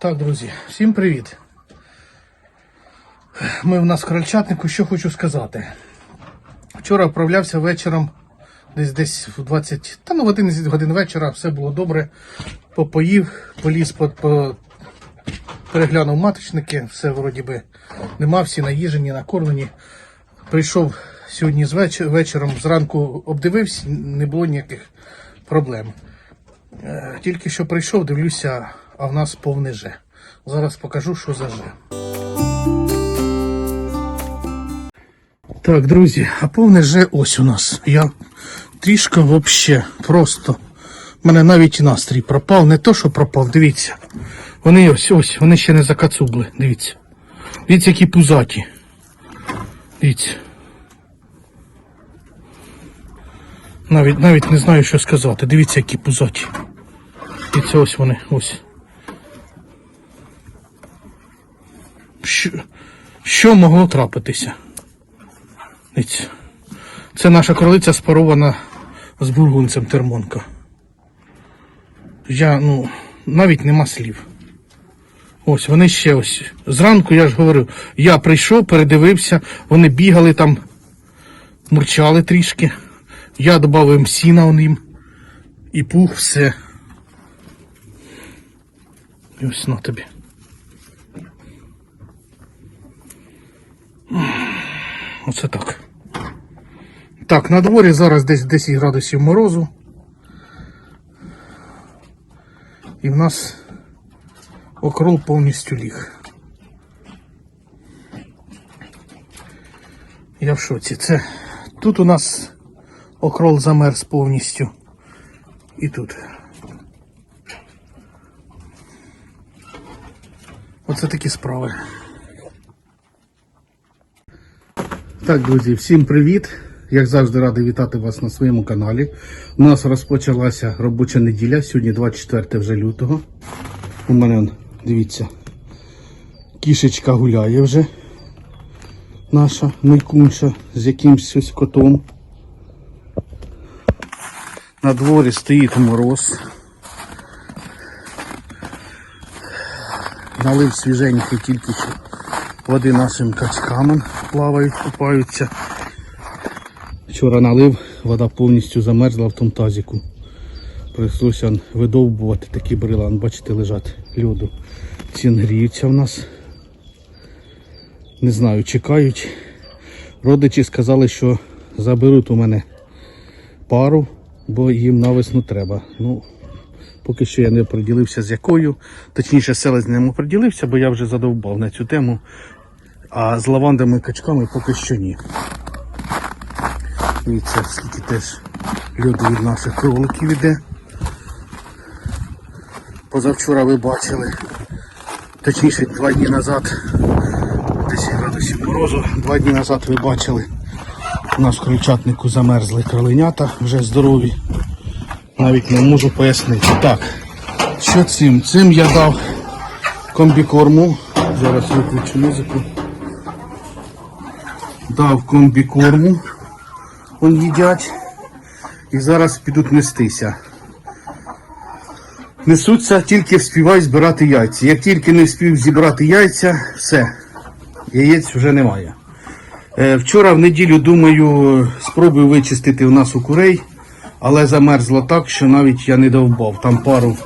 Так, друзі, всім привіт. Ми в нас в крольчатнику, що хочу сказати. Вчора вправлявся вечором, десь десь в 20, та ну в 11 годин вечора, все було добре. Попоїв, поліз по, по переглянув маточники, все вроді би нема, всі наїжені, накормлені. Прийшов сьогодні з веч- вечором, зранку обдивився, не було ніяких проблем. Е, Тільки що прийшов, дивлюся, а в нас повне же. Зараз покажу, що за же. Так, друзі, а повне же ось у нас. Я трішки вообще просто. У мене навіть настрій пропав. Не то, що пропав, дивіться. Вони ось ось, вони ще не закацубли. Дивіться. Дивіться, які пузаті. Дивіться. Навіть навіть не знаю, що сказати. Дивіться, які пузаті. Це ось вони, ось. Що, що могло трапитися? Це наша кролиця спарована з бургунцем термонка. Я, ну, навіть нема слів. Ось, вони ще ось. Зранку я ж говорив, я прийшов, передивився, вони бігали там, мурчали трішки. Я додав їм сіна он їм. І пух, все. І ось на тобі. Оце так. Так, на дворі зараз десь 10 градусів морозу. І в нас окрол повністю ліг. Я в шоці. Це тут у нас окрол замерз повністю. І тут. Оце такі справи. Так, друзі, всім привіт! Як завжди радий вітати вас на своєму каналі. У нас розпочалася робоча неділя, сьогодні 24 вже лютого. У мене, дивіться, кішечка гуляє вже. Наша майкунша з якимсь ось котом. На дворі стоїть мороз. Налив свіженький тільки що води нашим качкам плавають, купаються. Вчора налив, вода повністю замерзла в тому тазіку. Прийшлося видовбувати такі брила, бачите, лежать льоду. Ці гріються в нас. Не знаю, чекають. Родичі сказали, що заберуть у мене пару, бо їм на весну треба. Ну, поки що я не оприділився з якою. Точніше, селезь не оприділився, бо я вже задовбав на цю тему. А з лавандами і качками поки що ні. Дивіться, скільки теж люди від наших кроликів іде. Позавчора ви бачили, точніше два дні назад, 10 градусів морозу, два дні назад ви бачили, у нас в крольчатнику замерзли кроленята, вже здорові. Навіть не можу пояснити. Так, що цим? Цим я дав комбікорму. Зараз виключу музику. Дав комбікорму. Вон їдять. І зараз підуть нестися. Несуться, тільки вспівають збирати яйця. Як тільки не вспів зібрати яйця, все. Яєць вже немає. Е, вчора в неділю, думаю, спробую вичистити у нас у курей, але замерзло так, що навіть я не довбав. Там пару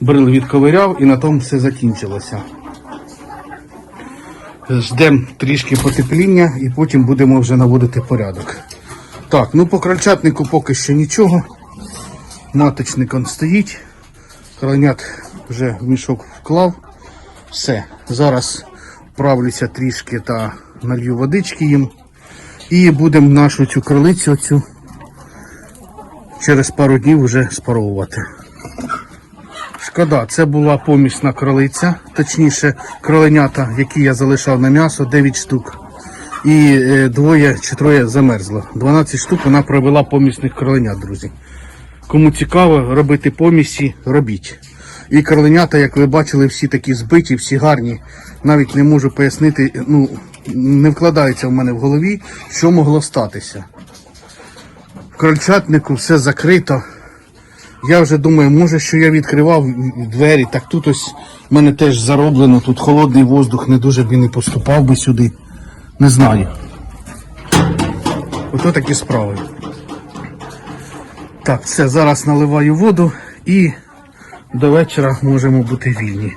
брил відковиряв і на тому все закінчилося. Ждемо трішки потепління і потім будемо вже наводити порядок. Так, ну по крольчатнику поки що нічого. Маточник он стоїть. Кроленят вже в мішок вклав. Все. Зараз вправлюся трішки та налью водички їм. І будемо нашу цю кролицю оцю через пару днів вже спаровувати. Шкода, це була помісна кролиця, точніше кроленята, які я залишав на м'ясо, 9 штук. І е, двоє чи троє замерзло. 12 штук вона провела помісних кроленят, друзі. Кому цікаво робити помісі, робіть. І кроленята, як ви бачили, всі такі збиті, всі гарні. Навіть не можу пояснити, ну, не вкладається в мене в голові, що могло статися. Крольчатнику все закрито. Я вже думаю, може, що я відкривав двері, так тут ось в мене теж зароблено, тут холодний воздух, не дуже б і не поступав би сюди. Не знаю. Ото такі справи. Так, все, зараз наливаю воду і до вечора можемо бути вільні.